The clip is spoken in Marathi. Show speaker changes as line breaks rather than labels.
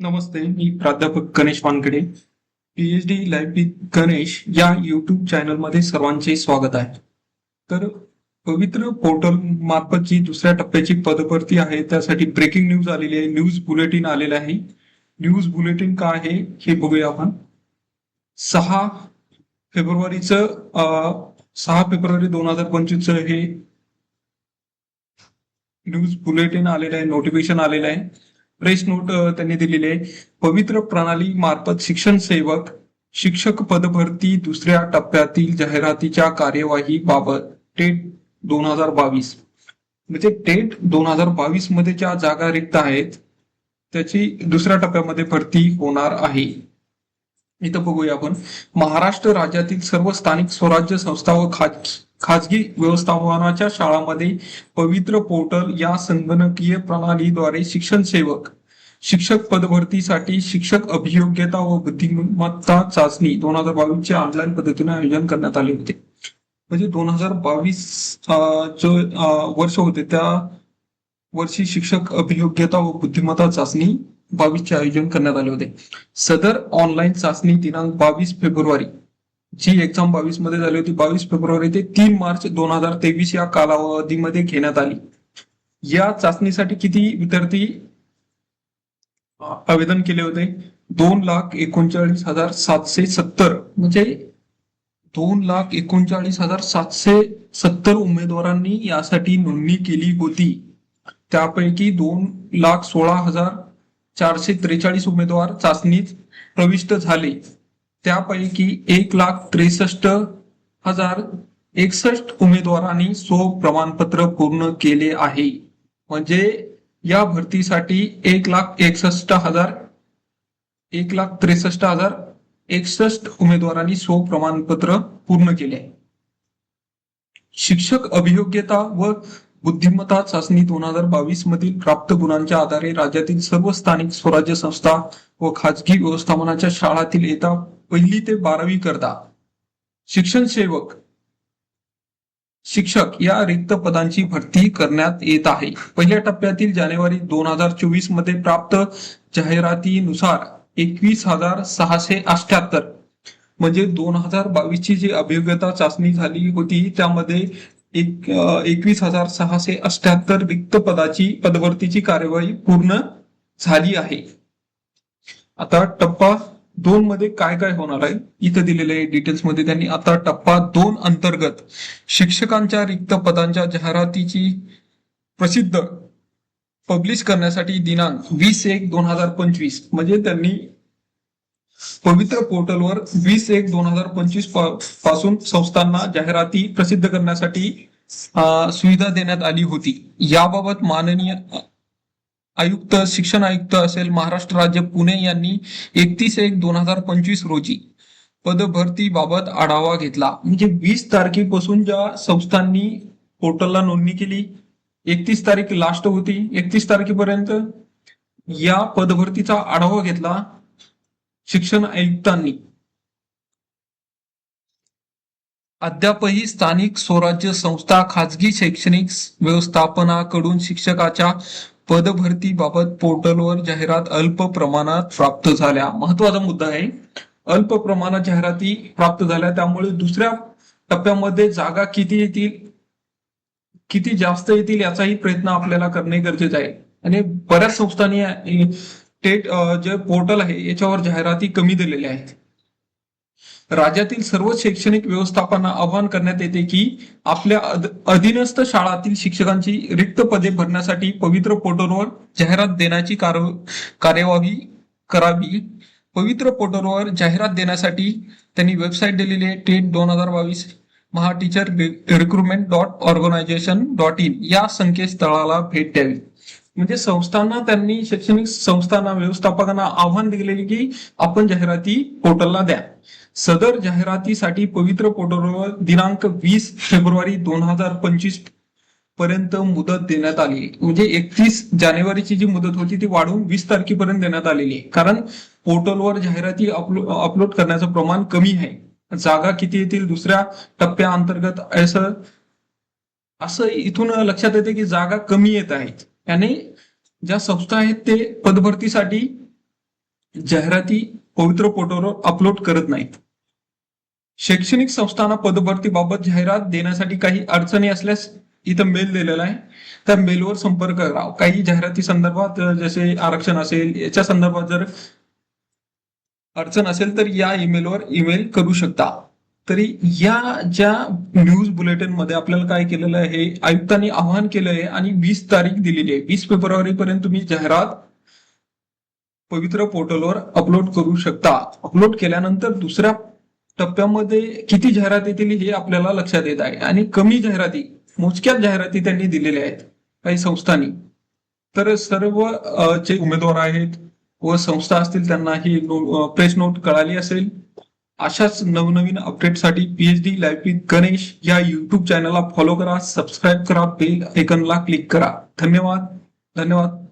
नमस्ते मी प्राध्यापक Ganesh Wankade P H D life with Ganesh या यूट्यूब चॅनलमध्ये सर्वांचे स्वागत आहे. तर पवित्र पोर्टल मार्फत जी दुसऱ्या टप्प्याची पदभरती आहे त्यासाठी ब्रेकिंग न्यूज आलेली आहे न्यूज बुलेटिन आलेलं आहे. न्यूज बुलेटिन काय आहे हे बघूया आपण. सहा फेब्रुवारीचं सहा फेब्रुवारी दोन हजार पंचवीसचं हे न्यूज बुलेटिन आलेलं आहे नोटिफिकेशन आलेलं आहे. प्रेस नोट त्यांनी दिलेली आहे. पवित्र प्रणाली मार्फत शिक्षण सेवक शिक्षक पदभरती दुसऱ्या टप्प्यातील जाहिरातीच्या कार्यवाही बाबत टेट दोन हजार बावीस. म्हणजे टेट दोन हजार बावीसमध्ये ज्या जागा रिक्त आहेत त्याची दुसऱ्या टप्प्यामध्ये भरती होणार आहे. इथं बघूया आपण. महाराष्ट्र राज्यातील सर्व स्थानिक स्वराज्य संस्था व खाज खाजगी व्यवस्थापनाच्या शाळांमध्ये पवित्र पोर्टल या संगणकीय प्रणालीद्वारे शिक्षण सेवक शिक्षक पदभरतीसाठी शिक्षक अभियोग्यता व बुद्धिमत्ता चाचणी दोन हजार बावीस चे ऑनलाईन पद्धतीने आयोजन करण्यात आले होते. म्हणजे दोन हजार बावीस जो वर्ष होते त्या वर्षी शिक्षक अभियोग्यता व बुद्धिमत्ता चाचणी बावीसचे आयोजन करण्यात आले होते. सदर ऑनलाईन चाचणी दिनांक बावीस फेब्रुवारी जी एक्झाम बावीसमध्ये झाली होती बावीस फेब्रुवारी ते तीन मार्च दोन हजार तेवीस या कालावधीमध्ये घेण्यात आली. या चाचणीसाठी किती विद्यार्थी आवेदन केले होते? दोन लाख एकोणचाळीस हजार सातशे सत्तर. म्हणजे दोन लाख एकोणचाळीस हजार सातशे सत्तर उमेदवारांनी यासाठी नोंदणी केली होती. त्यापैकी दोन लाख सोळा हजार चारशे त्रेचाळीस उमेदवार चाचणीत प्रविष्ट झाले. त्यापैकी एक लाख त्रेसष्ट हजार एकसष्ट उमेदवारांनी सो प्रमाणपत्र पूर्ण केले आहे. म्हणजे या भरतीसाठी एक लाख एकसष्ट हजार एक लाख त्रेसष्ट हजार एकसष्ट उमेदवारांनी सो प्रमाणपत्र पूर्ण केले. शिक्षक अभियोग्यता व बुद्धिमत्ता चाचणी दोन हजार बावीस मधील प्राप्त गुणांच्या आधारे राज्यातील सर्व स्थानिक स्वराज्य संस्था व खाजगी व्यवस्थापनाच्या शाळातील येता पहिली ते बारावी करता शिक्षण सेवक शिक्षक या रिक्त पदांची भरती करण्यात येत आहे. पहिल्या टप्प्यातील जानेवारी दोन हजार चोवीसमध्ये प्राप्त जाहिरातीनुसार एकवीस हजार सहाशे अठ्याहत्तर म्हणजे दोन हजार बावीस ची जी अभियोग्यता चाचणी झाली होती त्यामध्ये एक एकवीस हजार सहाशे अठ्याहत्तर रिक्त पदाची पदभरतीची कार्यवाही पूर्ण झाली आहे. आता टप्पा दोन मध्ये काय काय होणार आहे? इथं दिलेले डिटेल्समध्ये त्यांनी आता टप्पा दोन अंतर्गत शिक्षकांच्या रिक्त पदांच्या जाहिरातीची प्रसिद्ध पब्लिश करण्यासाठी दिनांक वीस एक दोन हजार पंचवीस. म्हणजे त्यांनी पवित्र पोर्टलवर वीस एक दोन हजार पंचवीसपासून संस्थांना जाहिराती प्रसिद्ध करण्यासाठी सुविधा देण्यात आली होती. याबाबत माननीय आयुक्त शिक्षण आयुक्त असेल महाराष्ट्र राज्य पुणे यांनी एकतीस एक दोन हजार पंचवीस रोजी पदभरतीबाबत आढावा घेतला. म्हणजे वीस तारखेपासून ज्या संस्थांनी पोर्टलला नोंदणी केली एकतीस तारीख लास्ट होती एकतीस तारखेपर्यंत या पदभरतीचा आढावा घेतला शिक्षण आयुक्तांनी. अद्यापही स्थानिक स्वराज्य संस्था खाजगी शैक्षणिक व्यवस्थापनाकडून शिक्षकाच्या पदभरतीबाबत पोर्टलवर जाहिरात अल्प प्रमाणात प्राप्त झाल्या. महत्त्वाचा मुद्दा आहे. अल्प प्रमाणात जाहिराती प्राप्त झाल्या. त्यामुळे दुसऱ्या टप्प्यामध्ये जागा किती येतील किती जास्त येतील याचाही प्रयत्न आपल्याला करणे गरजेचे आहे. आणि बऱ्याच संस्थांनी टेट जे पोर्टल आहे याच्यावर जाहिराती कमी दिलेल्या आहेत. राज्यातील सर्व शैक्षणिक व्यवस्थापना आवाहन करण्यात येते की आपल्या अधीनस्थ शाळातील शिक्षकांची रिक्त पदे भरण्यासाठी पवित्र पोर्टलवर जाहिरात देण्याची कार- कार्यवाही करावी. पवित्र पोर्टलवर जाहिरात देण्यासाठी त्यांनी वेबसाईट दिलेली आहे टेट दोन हजार बावीस. Maha teacher recruitment dot organisation dot in या संकेतस्थळाला भेट द्यावी. म्हणजे संस्थांना त्यांनी शैक्षणिक संस्थांना व्यवस्थापकांना आव्हान दिलेले की आपण जाहिराती पोर्टलला द्या. सदर जाहिरातीसाठी पवित्र पोर्टलवर दिनांक वीस फेब्रुवारी दोन हजार पंचवीसपर्यंत मुदत देण्यात आली. म्हणजे एकतीस जानेवारीची जी मुदत होती ती वाढवून वीस तारखेपर्यंत देण्यात आलेली. आहे कारण पोर्टलवर जाहिराती अपलो- अपलोड करण्याचं प्रमाण कमी आहे. जागा किती येतील दुसऱ्या टप्प्या अंतर्गत असं असं इथून लक्षात येते की जागा कमी येत आहेत. आणि ज्या संस्था आहेत ते पदभरतीसाठी जाहिराती पवित्र पोर्टलवर अपलोड करत नाहीत. शैक्षणिक संस्थांना पदभरतीबाबत जाहिरात देण्यासाठी काही अडचणी असल्यास इथं मेल दिलेला आहे. त्या मेलवर संपर्क करा. काही जाहिराती संदर्भात जसे आरक्षण असेल याच्या संदर्भात जर अडचण असेल तर या ईमेलवर ईमेल करू शकता. तरी या ज्या न्यूज बुलेटिनमध्ये आपल्याला काय केलेलं आहे आयुक्तांनी आवाहन केलं आहे आणि वीस तारीख दिलेली आहे. वीस फेब्रुवारी पर्यंत तुम्ही जाहिरात पवित्र पोर्टलवर अपलोड करू शकता. अपलोड केल्यानंतर दुसऱ्या टप्प्यामध्ये किती जाहिरात येतील हे आपल्याला लक्षात येत आहे. आणि कमी जाहिराती मोजक्याच जाहिराती त्यांनी दिलेल्या आहेत काही संस्थांनी. तर सर्व जे उमेदवार आहेत व संस्था असतील त्यांना ही प्रेस नोट कळाली असेल. अशाच नवनवीन अपडेटसाठी पीएचडी लाईफ विथ गणेश या युट्यूब चॅनलला फॉलो करा सबस्क्राईब करा बेल आयकनला क्लिक करा. धन्यवाद. धन्यवाद.